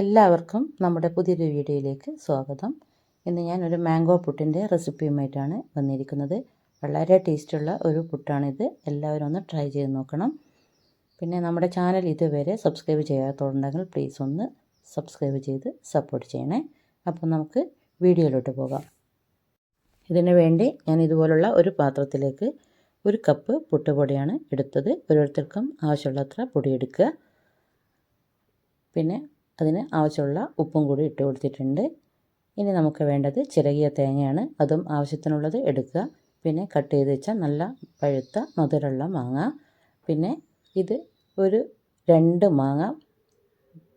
എല്ലാവർക്കും നമ്മുടെ പുതിയൊരു വീഡിയോയിലേക്ക് സ്വാഗതം. ഇന്ന് ഞാൻ ഒരു മാംഗോ പുട്ടിന്റെ റെസിപ്പിയുമായിട്ടാണ് വന്നിരിക്കുന്നത്. വളരെ ടേസ്റ്റുള്ള ഒരു പുട്ടാണിത്. എല്ലാവരും ഒന്ന് ട്രൈ ചെയ്ത് നോക്കണം. പിന്നെ നമ്മുടെ ചാനൽ ഇതുവരെ സബ്സ്ക്രൈബ് ചെയ്യാത്തതുണ്ടെങ്കിൽ പ്ലീസ് ഒന്ന് സബ്സ്ക്രൈബ് ചെയ്ത് സപ്പോർട്ട് ചെയ്യണേ. അപ്പോൾ നമുക്ക് വീഡിയോയിലോട്ട് പോകാം. ഇതിന് വേണ്ടി ഞാൻ ഇതുപോലുള്ള ഒരു പാത്രത്തിലേക്ക് ഒരു കപ്പ് പുട്ടുപൊടിയാണ് എടുത്തത്. ഓരോരുത്തർക്കും ആവശ്യമുള്ളത്ര പൊടി എടുക്കുക. പിന്നെ അതിന് ആവശ്യമുള്ള ഉപ്പും കൂടി ഇട്ട് കൊടുത്തിട്ടുണ്ട്. ഇനി നമുക്ക് വേണ്ടത് ചിരകിയ തേങ്ങയാണ്. അതും ആവശ്യത്തിനുള്ളത് എടുക്കുക. പിന്നെ കട്ട് ചെയ്ത് വെച്ച നല്ല പഴുത്ത മധുരമുള്ള മാങ്ങ. പിന്നെ ഇത് ഒരു രണ്ട് മാങ്ങ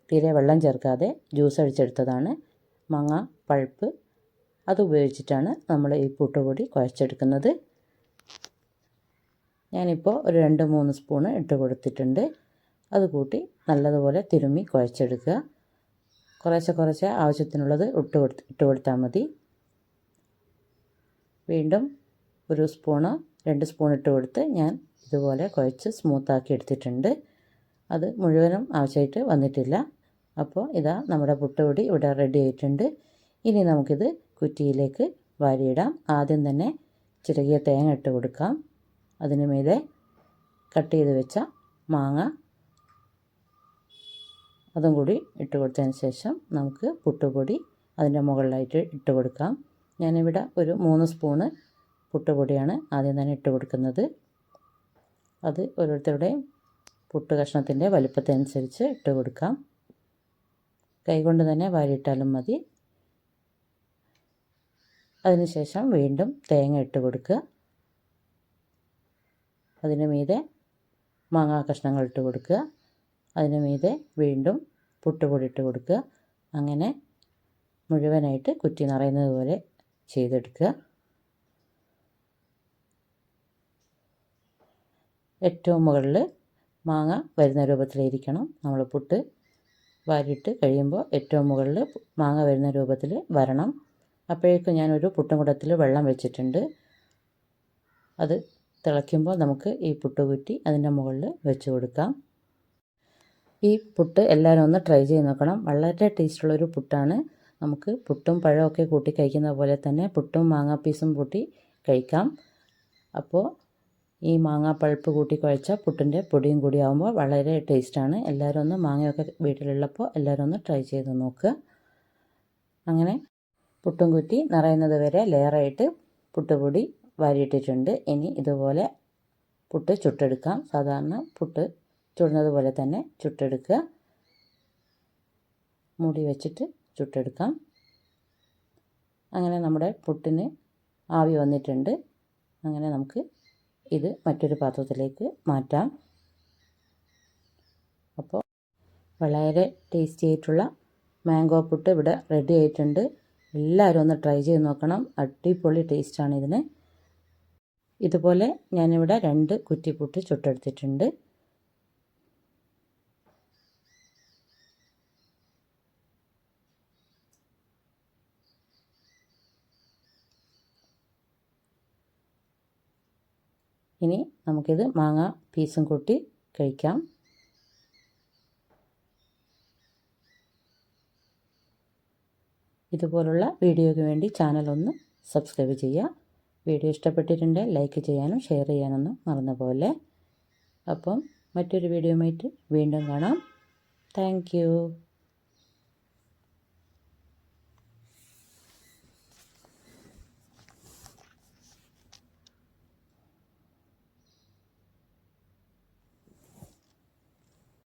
തീരെ വെള്ളം ചേർക്കാതെ ജ്യൂസ് അടിച്ചെടുത്തതാണ്. മാങ്ങ പഴുപ്പ് അത് ഉപയോഗിച്ചിട്ടാണ് നമ്മൾ ഈ പുട്ടുപൊടി കുഴച്ചെടുക്കുന്നത്. ഞാനിപ്പോൾ ഒരു രണ്ട് മൂന്ന് സ്പൂണ് ഇട്ട് കൊടുത്തിട്ടുണ്ട്. അത് കൂട്ടി നല്ലതുപോലെ തിരുമ്മി കുഴച്ചെടുക്കുക. കുറേശ്ശെ കുറേശ്ശെ ആവശ്യത്തിനുള്ളത് ഇട്ട് കൊടുത്ത് ഇട്ട് കൊടുത്താൽ മതി. വീണ്ടും ഒരു സ്പൂണ് രണ്ട് സ്പൂൺ ഇട്ട് കൊടുത്ത് ഞാൻ ഇതുപോലെ കുഴച്ച് സ്മൂത്താക്കി എടുത്തിട്ടുണ്ട്. അത് മുഴുവനും ആവശ്യമായിട്ട് വന്നിട്ടില്ല. അപ്പോൾ ഇതാ നമ്മുടെ പുട്ടുപൊടി ഇവിടെ റെഡി ആയിട്ടുണ്ട്. ഇനി നമുക്കിത് കുറ്റിയിലേക്ക് വാരിയിടാം. ആദ്യം തന്നെ ചിരകിയ തേങ്ങ ഇട്ട് കൊടുക്കാം. അതിന് മീതെ കട്ട് ചെയ്ത് വെച്ച മാങ്ങ അതും കൂടി ഇട്ട് കൊടുത്തതിന് ശേഷം നമുക്ക് പുട്ടുപൊടി അതിന്റെ മുകളിലായിട്ട് ഇട്ട് കൊടുക്കാം. ഞാനിവിടെ ഒരു മൂന്ന് സ്പൂണ് പുട്ടുപൊടിയാണ് ആദ്യം തന്നെ ഇട്ട് കൊടുക്കുന്നത്. അത് ഓരോരുത്തരുടെയും പുട്ട് കഷ്ണത്തിന്റെ വലുപ്പത്തിനനുസരിച്ച് ഇട്ട് കൊടുക്കാം. കൈകൊണ്ട് തന്നെ വാരിയിട്ടാലും മതി. അതിനുശേഷം വീണ്ടും തേങ്ങ ഇട്ട് കൊടുക്കുക. അതിന് മീതെ മാങ്ങാ കഷ്ണങ്ങൾ ഇട്ട് കൊടുക്കുക. അതിന് മീതെ വീണ്ടും പുട്ടുപൊടി ഇട്ട് കൊടുക്കുക. അങ്ങനെ മുഴുവനായിട്ട് കുറ്റി നിറയുന്നത് പോലെ ചെയ്തെടുക്കുക. ഏറ്റവും മുകളിൽ മാങ്ങ വരുന്ന രൂപത്തിലിരിക്കണം. നമ്മൾ പുട്ട് വാരിയിട്ട് കഴിയുമ്പോൾ ഏറ്റവും മുകളിൽ മാങ്ങ വരുന്ന രൂപത്തിൽ വരണം. അപ്പോഴേക്കും ഞാനൊരു പുട്ടുംകുടത്തിൽ വെള്ളം വെച്ചിട്ടുണ്ട്. അത് തിളയ്ക്കുമ്പോൾ നമുക്ക് ഈ പുട്ടുകുറ്റി അതിന്റെ മുകളിൽ വെച്ച് കൊടുക്കാം. ഈ പുട്ട് എല്ലാവരും ഒന്ന് ട്രൈ ചെയ്ത് നോക്കണം. വളരെ ടേസ്റ്റുള്ളൊരു പുട്ടാണ്. നമുക്ക് പുട്ടും പഴമൊക്കെ കൂട്ടി കഴിക്കുന്ന പോലെ തന്നെ പുട്ടും മാങ്ങാ പീസും കൂട്ടി കഴിക്കാം. അപ്പോൾ ഈ മാങ്ങാ പഴുപ്പ് കൂട്ടി കുഴച്ച പുട്ടിന്റെ പൊടിയും കൂടി ആകുമ്പോൾ വളരെ ടേസ്റ്റാണ് എല്ലാവരും ഒന്ന് മാങ്ങയൊക്കെ വീട്ടിലുള്ളപ്പോൾ എല്ലാവരും ഒന്ന് ട്രൈ ചെയ്ത് നോക്കുക അങ്ങനെ പുട്ടും കുറ്റി നിറയുന്നത് വരെ ലെയറായിട്ട് പുട്ടുപൊടി വാരിയിട്ടിട്ടുണ്ട്. ഇനി ഇതുപോലെ പുട്ട് ചുട്ടെടുക്കാം. സാധാരണ പുട്ട് ചുടുന്നത് പോലെ തന്നെ ചുട്ടെടുക്കുക. മുടി വെച്ചിട്ട് ചുട്ടെടുക്കാം. അങ്ങനെ നമ്മുടെ പുട്ടിന് ആവി വന്നിട്ടുണ്ട്. അങ്ങനെ നമുക്ക് ഇത് മറ്റൊരു പാത്രത്തിലേക്ക് മാറ്റാം. അപ്പോൾ വളരെ ടേസ്റ്റി ആയിട്ടുള്ള മാംഗോ പുട്ട് ഇവിടെ റെഡി ആയിട്ടുണ്ട്. എല്ലാവരും ഒന്ന് ട്രൈ ചെയ്ത് നോക്കണം. അടിപൊളി ടേസ്റ്റാണ് ഇതിന്. ഇതുപോലെ ഞാനിവിടെ രണ്ട് കുറ്റിപ്പുട്ട് ചുട്ടെടുത്തിട്ടുണ്ട്. ഇനി നമുക്കിത് മാങ്ങ പീസും കൂട്ടി കഴിക്കാം. ഇതുപോലുള്ള വീഡിയോയ്ക്ക് വേണ്ടി ചാനൽ ഒന്ന് സബ്സ്ക്രൈബ് ചെയ്യുക. വീഡിയോ ഇഷ്ടപ്പെട്ടിട്ടുണ്ട് ലൈക്ക് ചെയ്യാനും ഷെയർ ചെയ്യാനൊന്നും മറന്ന പോലെ അപ്പം മറ്റൊരു വീഡിയോയുമായിട്ട് വീണ്ടും കാണാം. താങ്ക്